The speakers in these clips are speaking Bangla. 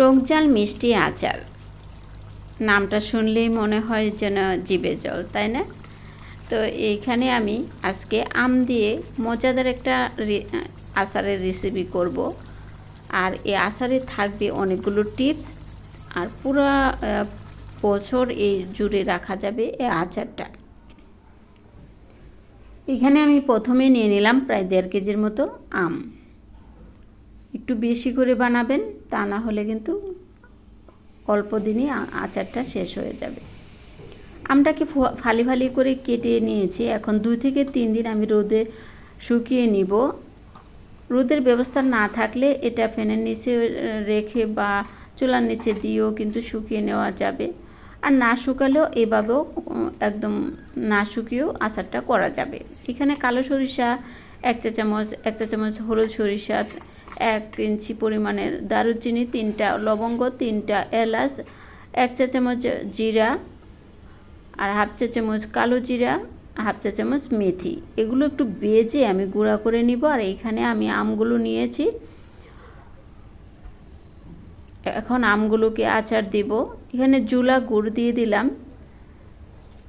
টকজাল মিষ্টি আচার। নামটা শুনলেই মনে হয় যেন জিভে জল, তাই না? তো এইখানে আমি আজকে আম দিয়ে মজাদার একটা আচারের রেসিপি করব। আর এই আচারে থাকবে অনেকগুলো টিপস আর পুরো বছর এই জুড়ে রাখা যাবে এই আচারটা। এখানে আমি প্রথমে নিয়ে নিলাম প্রায় দেড় কেজির মতো আম। একটু বেশি করে বানাবেন, তা না হলে কিন্তু অল্প দিনই আচারটা শেষ হয়ে যাবে। আমটাকে ফালি ফালি করে কেটে নিয়েছি। এখন দুই থেকে তিন দিন আমি রোদে শুকিয়ে নিব। রোদের ব্যবস্থা না থাকলে এটা ফ্যানের নিচে রেখে বা চুলার নিচে দিয়েও কিন্তু শুকিয়ে নেওয়া যাবে। আর না শুকালেও এভাবেও একদম না শুকিয়েও আচারটা করা যাবে। এখানে কালো সরিষা, এক চা চামচ এক চা চামচ হলুদ সরিষা এক ইঞ্চি পরিমাণের দারুচিনি, তিনটা লবঙ্গ, তিনটা এলাচ, এক চা চামচ জিরা আর হাফ চা চামচ কালো জিরা, হাফ চা চামচ মেথি। এগুলো একটু বেজে আমি গুঁড়া করে নিব আর এইখানে আমি আমগুলো নিয়েছি। এখন আমগুলোকে আচার দিব। এখানে জুলা গুড় দিয়ে দিলাম।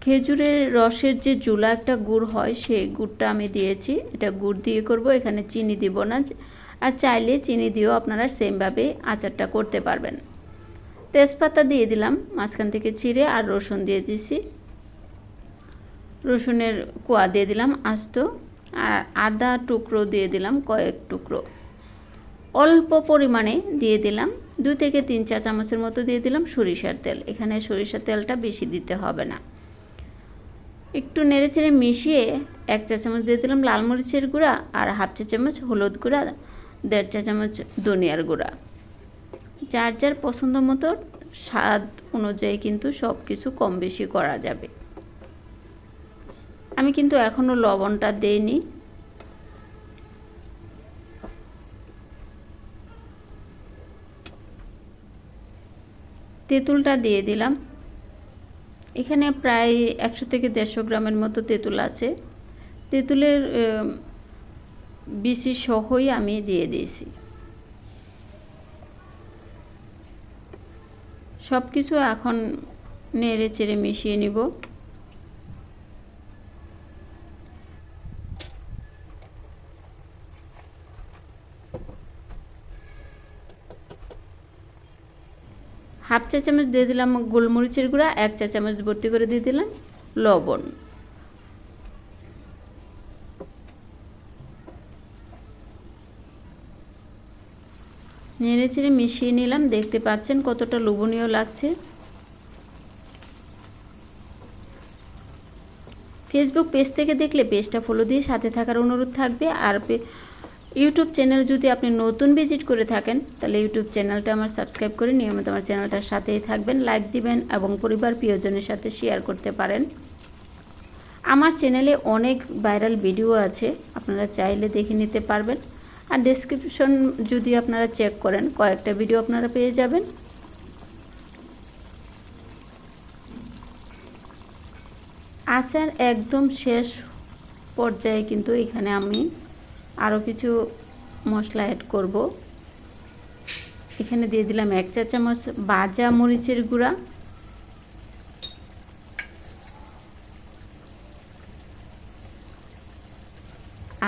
খেজুরের রসের যে জুলা একটা গুড় হয়, সেই গুড়টা আমি দিয়েছি। এটা গুড় দিয়ে করব, এখানে চিনি দিব না। আর চাইলে চিনি দিয়েও আপনারা সেমভাবে আচারটা করতে পারবেন। তেজপাতা দিয়ে দিলাম, মাঝখান থেকে চিড়ে আর রসুন দিয়ে দিছি। রসুনের কোয়া দিয়ে দিলাম আস্ত আর আদা টুকরো দিয়ে দিলাম কয়েক টুকরো। অল্প পরিমাণে দিয়ে দিলাম, দুই থেকে তিন চা চামচের মতো দিয়ে দিলাম সরিষার তেল। এখানে সরিষার তেলটা বেশি দিতে হবে না। একটু নেড়ে চেড়ে মিশিয়ে এক চা চামচ দিয়ে দিলাম লাল মরিচের গুঁড়া আর হাফ চা চামচ হলুদ গুঁড়া দেড় চা চামচ ধনিয়ার গুঁড়া। যার যার পছন্দ মতো স্বাদ অনুযায়ী কিন্তু সব কিছু কম বেশি করা যাবে। আমি কিন্তু এখনও লবণটা দেইনি। তেঁতুলটা দিয়ে দিলাম। এখানে প্রায় একশো থেকে দেড়শো গ্রামের মতো তেঁতুল আছে। তেঁতুলের বিচি সহই আমি দিয়ে দিয়েছি। সব কিছু এখন নেড়ে চেড়ে মিশিয়ে নিব। হাফ চা চামচ দিয়ে দিলাম গোলমরিচের গুঁড়া, এক চা চামচ ভর্তি করে দিয়ে দিলাম লবণ। নেড়ে চেড়ে মিশিয়ে নিলাম। দেখতে পাচ্ছেন কতটা লোভনীয় লাগছে। ফেসবুক পেজ থেকে দেখলে পেজটা ফলো দিয়ে সাথে থাকার অনুরোধ থাকবে। আর ইউটিউব চ্যানেল যদি আপনি নতুন ভিজিট করে থাকেন, তাহলে ইউটিউব চ্যানেলটা আমার সাবস্ক্রাইব করে নিয়মিত আমার চ্যানেলটার সাথেই থাকবেন লাইক দিবেন এবং পরিবার প্রিয়জনের সাথে শেয়ার করতে পারেন। আমার চ্যানেলে অনেক ভাইরাল ভিডিও আছে, আপনারা চাইলে দেখে নিতে পারবেন। আর ডেসক্রিপশন যদি আপনারা চেক করেন, কয়েকটা ভিডিও আপনারা পেয়ে যাবেন। আচার একদম শেষ পর্যায়ে কিন্তু এখানে আমি আরও কিছু মশলা অ্যাড করব। এখানে দিয়ে দিলাম এক চা চামচ বাজা মরিচের গুঁড়া।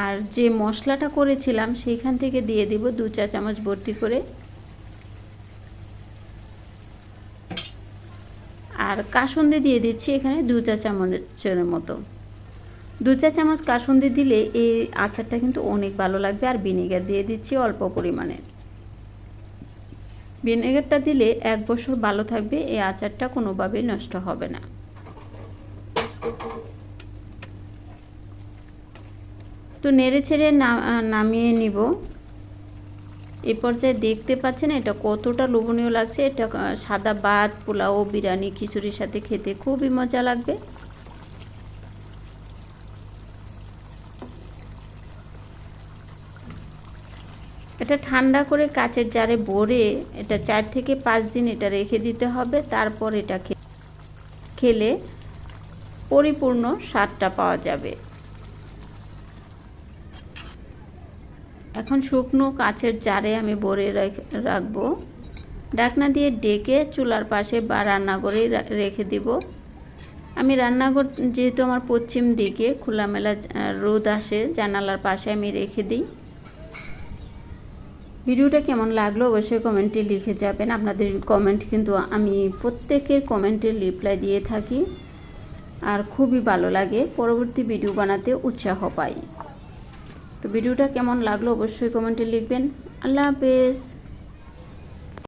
আর যে মশলাটা করেছিলাম সেইখান থেকে দিয়ে দিব দু চা চামচ ভর্তি করে। আর কাসুন্দি দিয়ে দিচ্ছি এখানে দু চা চামচের মতো। দু চা চামচ কাসুন্দি দিলে এই আচারটা কিন্তু অনেক ভালো লাগবে আর ভিনেগার দিয়ে দিচ্ছি অল্প পরিমাণে। ভিনেগারটা দিলে এক বছর ভালো থাকবে, এই আচারটা কোনোভাবেই নষ্ট হবে না। তো নেড়ে ছেড়ে নামিয়ে নিব। এ পর্যায়ে দেখতে পাচ্ছেন এটা কতটা লোভনীয় লাগছে। এটা সাদা ভাত, পোলাও, বিরিয়ানি, খিচুড়ির সাথে খেতে খুবই মজা লাগবে। এটা ঠান্ডা করে কাচের জারে ভরে এটা চার থেকে পাঁচ দিন এটা রেখে দিতে হবে। তারপর এটা খেলে পরিপূর্ণ স্বাদটা পাওয়া যাবে। এখন শুকনো কাছের জারে আমি ভরে রাখ- রাখব। ঢাকনা দিয়ে ডেকে চুলার পাশে বা রান্নাঘরেই রেখে দিব। আমি রান্নাঘর যেহেতু আমার পশ্চিম দিকে খোলামেলা রোদ আসে, জানালার পাশে আমি রেখে দিই। ভিডিওটা কেমন লাগল অবশ্যই কমেন্টে লিখে যাবেন। আপনাদের কমেন্ট কিন্তু আমি প্রত্যেকের কমেন্টে রিপ্লাই দিয়ে থাকি। আর খুবই ভালো লাগে। পরবর্তী ভিডিও বানাতে উৎসাহ পাই। তো ভিডিওটা কেমন লাগল অবশ্যই কমেন্টে লিখবেন। আল্লাহ হাফেজ।